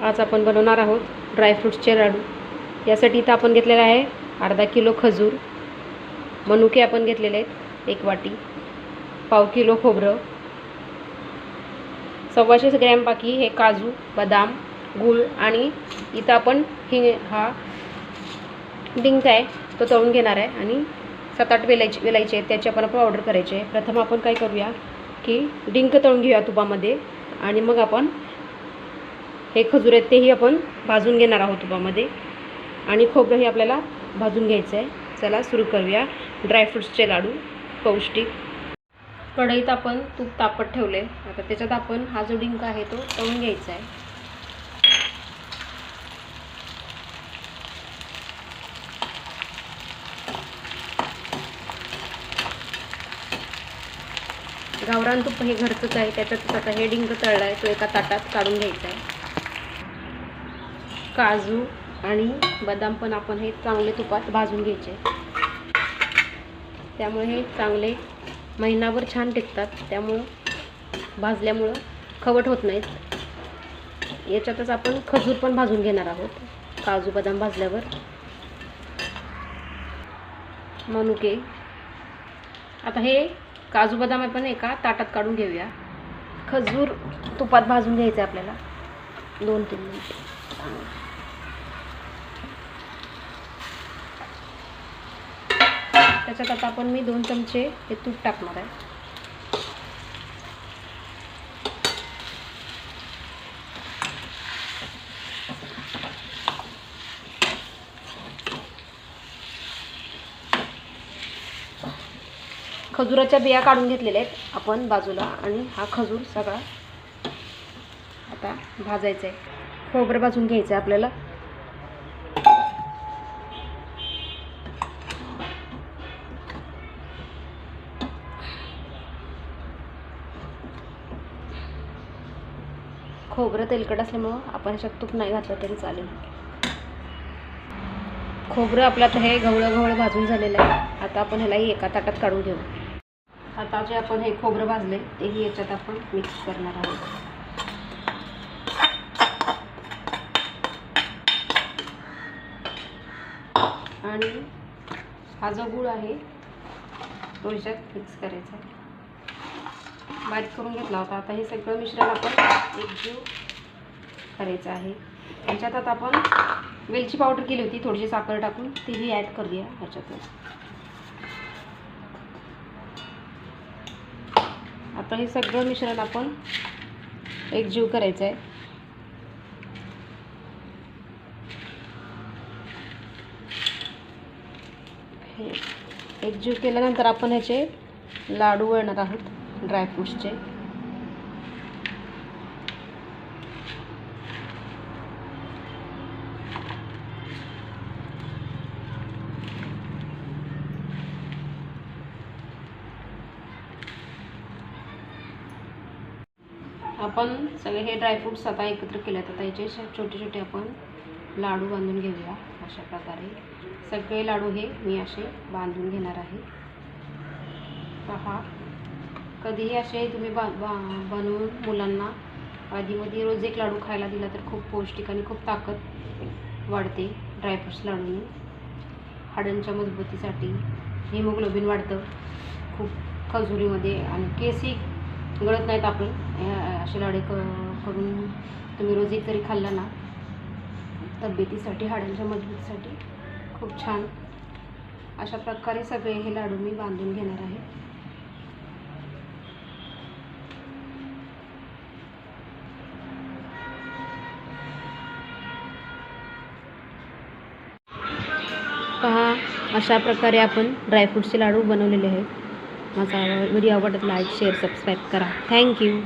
आज आपण बनवणार आहोत ड्रायफ्रूट्सचे लाडू. यासाठी इथं आपण घेतलेला आहे अर्धा किलो खजूर. मनुके आपण घेतलेले आहेत एक वाटी. पाव किलो खोबरं. सव्वाशे ग्रॅम बाकी हे काजू बदाम गूळ आणि इथं आपण हिंग हा डिंक आहे तो तळून घेणार आहे आणि सात आठ वेलायचे वेलायचे आहेत त्याची आपण ऑर्डर करायची आहे. प्रथम आपण काय करूया की डिंक तळून घेऊया तुपामध्ये आणि मग आपण हे खजूर आहेत तेही आपण भाजून घेणार आहोत तुपामध्ये आणि खोबरंही आपल्याला भाजून घ्यायचं आहे. चला सुरू करूया. ड्रायफ्रूट्सचे लाडू पौष्टिक. कढईत आपण तूप तापत ठेवले आता त्याच्यात आपण हा जो डिंक आहे तो तळून घ्यायचा आहे. गावरान तूप हे घरचंच आहे. त्याच्यातच आता हे डिंक तळला आहे. तो एका ताटात काढून घ्यायचा आहे. काजू आणि बदाम पण आपण हे चांगले तुपात भाजून घ्यायचे. त्यामुळे हे चांगले महिनाभर छान टिकतात. त्यामुळं भाजल्यामुळं खवट होत नाहीत. याच्यातच आपण खजूर पण भाजून घेणार आहोत. काजू बदाम भाजल्यावर. मनुके. आता हे काजू बदाम आपण एका ताटात काढून घेऊया. खजूर तुपात भाजून घ्यायचं आहे आपल्याला. दोन तीन मिनिट. त्याच्यात आता आपण मी दोन चमचे हे तूप टाकणार आहे. खजुराच्या बिया काढून घेतलेल्या आहेत आपण बाजूला आणि हा खजूर सगळा आता भाजायचा आहे. खोबरं भाजून घ्यायचं आहे आपल्याला. खोबरं तेलकट असल्यामुळं आपण ह्याच्यात तूप नाही घातलं तरी चालेल. खोबरं आपलं आता हे गवळं गवळं भाजून झालेलं आहे. आता आपण ह्यालाही एका ताटात काढून घेऊ. आता जे आपण हे खोबरं भाजले तेही याच्यात आपण मिक्स करणार आहोत. आणि हा जो गूळ आहे तो याच्यात मिक्स करायचा आहे. बारीक करून घेतला होता. आता हे सगळं मिश्रण आपण एकजीव करायचं आहे. ह्याच्यात आता आपण वेलची पावडर केली होती थोडीशी साखर टाकून. तीही ॲड करूया ह्याच्यातच आता हे सगळं मिश्रण आपण एकजीव करायचं आहे. हे एकजीव केल्यानंतर आपण ह्याचे लाडू वळणार आहोत. ड्रायफ्रूट्सचे आपण सगळे हे ड्रायफ्रूट्स आता एकत्र केले आता याचे छोटे छोटे आपण लाडू बांधून घेऊया अशा प्रकारे. सगळे लाडू हे मी असे बांधून घेणार आहे. पहा. कधीही असे तुम्ही बा बा बनवून मुलांना आधीमध्ये रोज एक लाडू खायला दिला तर खूप पौष्टिक आणि खूप ताकद वाढते ड्रायफ्रूट्स लाडूने. हाडांच्या मजबूतीसाठी हिमोग्लोबिन वाढतं खूप खजुरीमध्ये आणि केसही गळत नाहीत आपण. असे लाडे क करून तुम्ही रोज एक तरी खाल्ला ना तब्येतीसाठी हाडांच्या मजबूतीसाठी खूप छान. अशा प्रकारे सगळे हे लाडू मी बांधून घेणार आहे. पहा अशा प्रकारे आपण ड्रायफ्रूटचे लाडू बनवलेले आहेत. माझा व्हिडिओ आवडत लाईक शेअर सबस्क्राईब करा. Thank you